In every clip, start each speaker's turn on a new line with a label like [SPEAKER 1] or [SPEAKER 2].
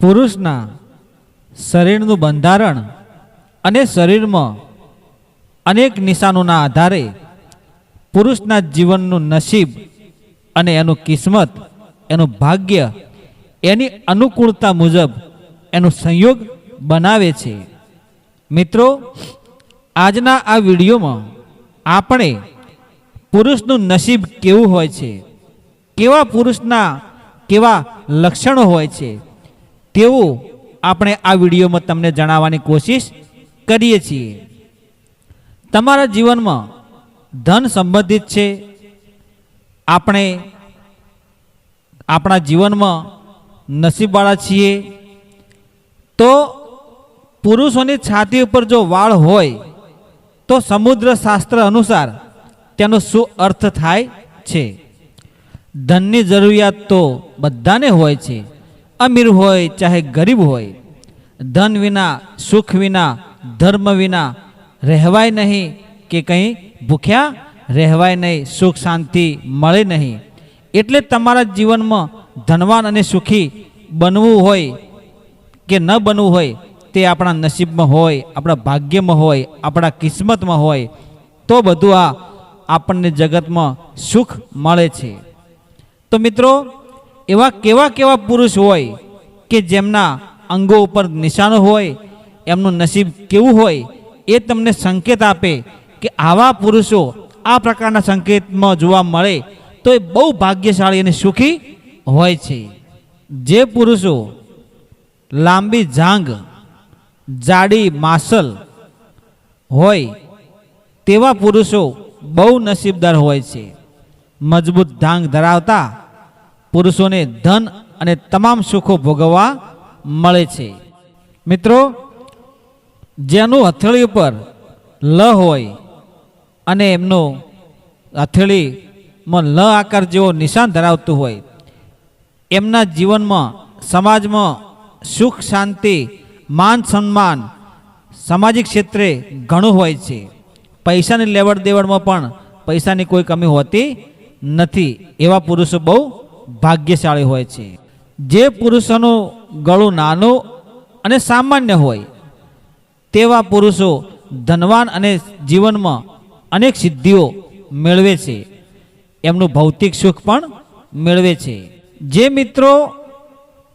[SPEAKER 1] પુરુષના શરીરનું બંધારણ અને શરીરમાં અનેક નિશાનોના આધારે પુરુષના જીવનનું નસીબ અને એનું કિસ્મત, એનું ભાગ્ય, એની અનુકૂળતા મુજબ એનું સંયોગ બનાવે છે. મિત્રો, આજના આ વિડીયોમાં આપણે પુરુષનું નસીબ કેવું હોય છે? કેવા પુરુષના કેવા લક્ષણો હોય છે? તેવું આપણે આ વિડીયોમાં તમને જણાવવાની કોશિશ કરીએ છીએ. તમારા જીવનમાં ધન સંબંધિત છે. આપણે આપણા જીવનમાં નસીબવાળા છીએ. તો પુરુષોની છાતી ઉપર જો વાળ હોય, તો સમુદ્ર શાસ્ત્ર અનુસાર તેનો શું અર્થ થાય છે? ધનની જરૂરિયાત તો બધાને હોય છે. અમીર હોય, ચાહે ગરીબ હોય, ધન વિના, સુખ વિના, ધર્મ વિના રહેવાય નહીં કે કંઈ ભૂખ્યા રહેવાય નહીં, સુખ શાંતિ મળે નહીં. એટલે તમારા જીવનમાં ધનવાન અને સુખી બનવું હોય કે ન બનવું હોય, તે આપણા નસીબમાં હોય, આપણા ભાગ્યમાં હોય, આપણા કિસ્મતમાં હોય, તો બધું આ આપણને જગતમાં સુખ મળે છે. તો મિત્રો એવા કેવા કેવા પુરુષ હોય કે જેમના અંગો ઉપર નિશાનો હોય, એમનું નસીબ કેવું હોય, એ તમને સંકેત આપે કે આવા પુરુષો આ પ્રકારના સંકેતમાં જોવા મળે તો એ બહુ ભાગ્યશાળી અને સુખી હોય છે. જે પુરુષો લાંબી જાંગ જાડી માસલ હોય, તેવા પુરુષો બહુ નસીબદાર હોય છે. મજબૂત ધાંગ ધરાવતા પુરુષોને ધન અને તમામ સુખો ભોગવવા મળે છે. મિત્રો, જેનું હથેળી ઉપર લ હોય અને એમનું હથેળીમાં લ આકાર જેવો નિશાન ધરાવતું હોય, એમના જીવનમાં, સમાજમાં સુખ, શાંતિ, માન, સન્માન સામાજિક ક્ષેત્રે ઘણું હોય છે. પૈસાની લેવડ દેવડમાં પણ પૈસાની કોઈ કમી હોતી નથી. એવા પુરુષો બહુ ભાગ્યશાળી હોય છે. જે પુરુષોનું ગળું નાનું અને સામાન્ય હોય, તેવા પુરુષો ધનવાન અને જીવનમાં અનેક સિદ્ધિઓ મેળવે છે. એમનું ભૌતિક સુખ પણ મેળવે છે. જે મિત્રો,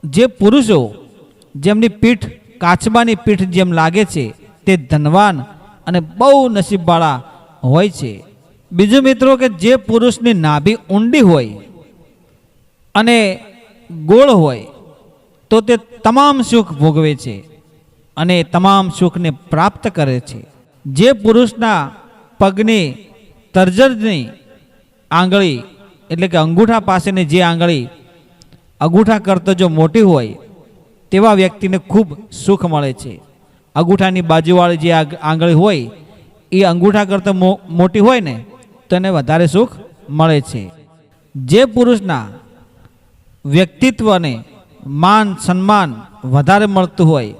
[SPEAKER 1] જે પુરુષો જેમની પીઠ કાચબાની પીઠ જેમ લાગે છે, તે ધનવાન અને બહુ નસીબવાળા હોય છે. બીજું મિત્રો કે જે પુરુષની નાભી ઊંડી હોય અને ગોળ હોય, તો તે તમામ સુખ ભોગવે છે અને તમામ સુખને પ્રાપ્ત કરે છે. જે પુરુષના પગની તરજરની આંગળી, એટલે કે અંગૂઠા પાસેની જે આંગળી અંગૂઠા કરતાં જો મોટી હોય, તેવા વ્યક્તિને ખૂબ સુખ મળે છે. અંગૂઠાની બાજુવાળી જે આંગળી હોય, એ અંગૂઠા કરતાં મોટી હોય ને તો એને વધારે સુખ મળે છે. જે પુરુષના વ્યક્તિત્વને માન, સન્માન વધારે મળતું હોય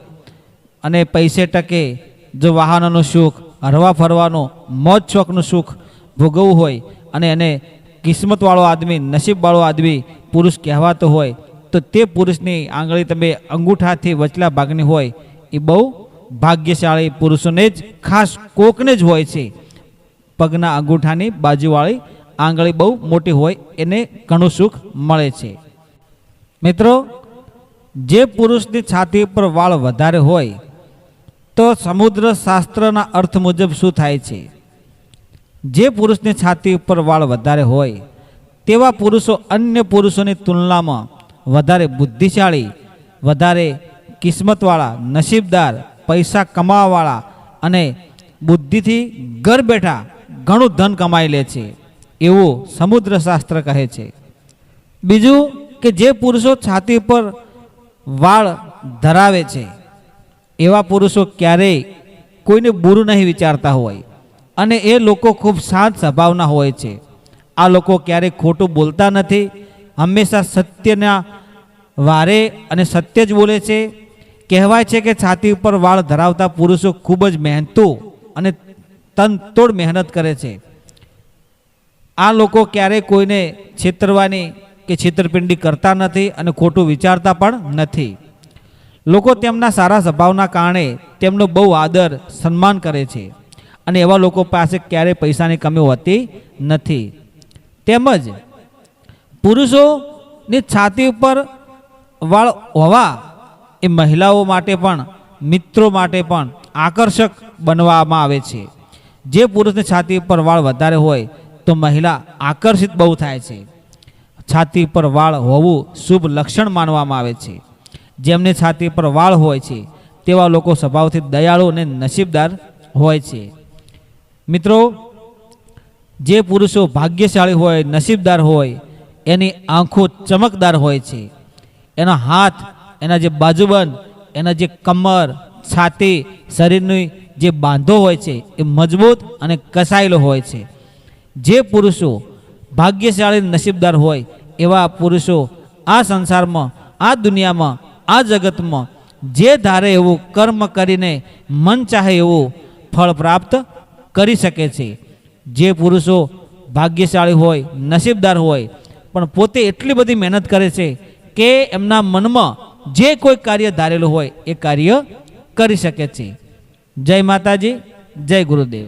[SPEAKER 1] અને પૈસે ટકે જો વાહનોનું સુખ, હરવા ફરવાનો, મોજ શોખનું સુખ ભોગવવું હોય અને એને કિસ્મતવાળો આદમી, નસીબવાળો આદમી પુરુષ કહેવાતો હોય, તો તે પુરુષની આંગળી તમે અંગૂઠાથી વચલા ભાગની હોય, એ બહુ ભાગ્યશાળી પુરુષોને જ, ખાસ કોકને જ હોય છે. પગના અંગૂઠાની બાજુવાળી આંગળી બહુ મોટી હોય, એને ઘણું સુખ મળે છે. મિત્રો, જે પુરુષની છાતી ઉપર વાળ વધારે હોય, તો સમુદ્ર શાસ્ત્રના અર્થ મુજબ શું થાય છે? જે પુરુષની છાતી ઉપર વાળ વધારે હોય, તેવા પુરુષો અન્ય પુરુષોની તુલનામાં વધારે બુદ્ધિશાળી, વધારે કિસ્મતવાળા, નસીબદાર, પૈસા કમાવાવાળા અને બુદ્ધિથી ઘર બેઠા ઘણું ધન કમાઈ લે છે. એવું સમુદ્ર શાસ્ત્ર કહે છે. બીજું કે જે પુરુષો છાતી પર વાળ ધરાવે છે, એવા પુરુષો ક્યારેય કોઈને બુરું નહીં વિચારતા હોય. અને એ લોકો ખૂબ શાંત સ્વભાવના હોય છે. આ લોકો ક્યારેય ખોટું બોલતા નથી. હંમેશા સત્યના વારે અને સત્ય જ બોલે છે. કહેવાય છે કે છાતી ઉપર વાળ ધરાવતા પુરુષો ખૂબ જ મહેનતુ અને તનતોડ મહેનત કરે છે. આ લોકો ક્યારેય કોઈને છેતરવાની કે છેતરપિંડી કરતા નથી અને ખોટું વિચારતા પણ નથી. લોકો તેમના સારા સ્વભાવના કારણે તેમનો બહુ આદર, સન્માન કરે છે અને એવા લોકો પાસે ક્યારેય પૈસાની કમી હોતી નથી. તેમજ પુરુષોની છાતી ઉપર વાળ હોવા એ મહિલાઓ માટે પણ, મિત્રો માટે પણ આકર્ષક બનવામાં આવે છે. જે પુરુષની છાતી ઉપર વાળ વધારે હોય તો મહિલા આકર્ષિત બહુ થાય છે. છાતી પર વાળ હોવું શુભ લક્ષણ માનવામાં આવે છે. જેમની છાતી પર વાળ હોય છે, તેવા લોકો સ્વભાવથી દયાળુ અને નસીબદાર હોય છે. મિત્રો, જે પુરુષો ભાગ્યશાળી હોય, નસીબદાર હોય, એની આંખો ચમકદાર હોય છે. એના હાથ, એના જે બાજુબંધ, એના જે કમર, છાતી, શરીરની જે બાંધો હોય છે, એ મજબૂત અને કસાયેલો હોય છે. જે પુરુષો ભાગ્યશાળી નસીબદાર હોય એવા પુરુષો આ સંસારમાં, આ દુનિયામાં, આ જગતમાં જે ધારે એવું કર્મ કરીને મન ચાહે એવું ફળ પ્રાપ્ત કરી શકે છે. જે પુરુષો ભાગ્યશાળી હોય, નસીબદાર હોય, પણ પોતે એટલી બધી મહેનત કરે છે કે એમના મનમાં જે કોઈ કાર્ય ધારેલું હોય એ કાર્ય કરી શકે છે. જય માતાજી, જય ગુરુદેવ.